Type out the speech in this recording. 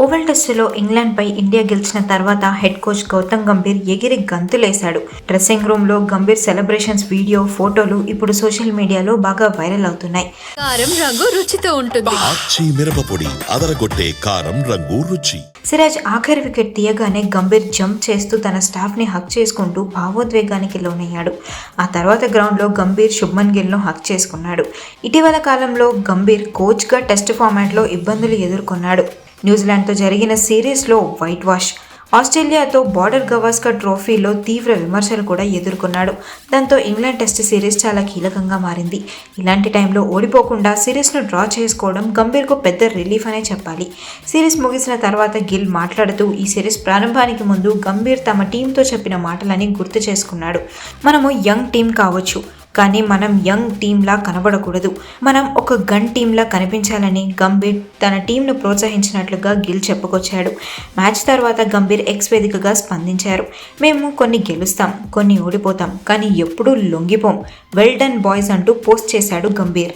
Oval టెస్టులో ఇంగ్లాండ్పై India గెలిచిన తర్వాత హెడ్ కోచ్ గౌతమ్ గంభీర్ ఎగిరి గంతులేశాడు. డ్రెస్సింగ్ రూమ్లో గంభీర్ సెలబ్రేషన్స్ వీడియో ఫోటోలు ఇప్పుడు సోషల్ మీడియాలో బాగా వైరల్ అవుతున్నాయి. కారం రంగు రుచితో ఉంటుంది. మిరపపొడి అదరగొట్టే కారం రంగు రుచి. సిరాజ్ ఆఖరి వికెట్ తీయగానే గంభీర్ జంప్ చేస్తూ తన స్టాఫ్ని హక్ చేసుకుంటూ భావోద్వేగానికి లోనయ్యాడు. ఆ తర్వాత గ్రౌండ్లో గంభీర్ శుభ్మన్ గిల్ను హక్ చేసుకున్నాడు. ఇటీవల కాలంలో గంభీర్ కోచ్గా టెస్ట్ ఫార్మాట్లో ఇబ్బందులు ఎదుర్కొన్నాడు. న్యూజిలాండ్తో జరిగిన సిరీస్లో వైట్ వాష్. ఆస్ట్రేలియాతో బార్డర్ గవాస్కర్ ట్రోఫీలో తీవ్ర విమర్శలు కూడా ఎదుర్కొన్నాడు. దాంతో ఇంగ్లాండ్ టెస్ట్ సిరీస్ చాలా కీలకంగా మారింది. ఇలాంటి టైంలో ఓడిపోకుండా సిరీస్ను డ్రా చేసుకోవడం గంభీర్కు పెద్ద రిలీఫ్ అనే చెప్పాలి. సిరీస్ ముగిసిన తర్వాత గిల్ మాట్లాడుతూ ఈ సిరీస్ ప్రారంభానికి ముందు గంభీర్ తమ టీంతో చెప్పిన మాటలని గుర్తు చేసుకున్నాడు. మనము యంగ్ టీం కావచ్చు. కానీ మనం యంగ్ టీంలా కనబడకూడదు. మనం ఒక గన్ టీంలా కనిపించాలని గంభీర్ తన టీంను ప్రోత్సహించినట్లుగా గిల్ చెప్పుకొచ్చాడు. మ్యాచ్ తర్వాత గంభీర్ ఎక్స్ వేదికగా స్పందించారు. మేము కొన్ని గెలుస్తాం కొన్ని ఓడిపోతాం కానీ ఎప్పుడూ లొంగిపోం. వెల్ డన్ బాయ్స్ అంటూ పోస్ట్ చేశాడు గంభీర్.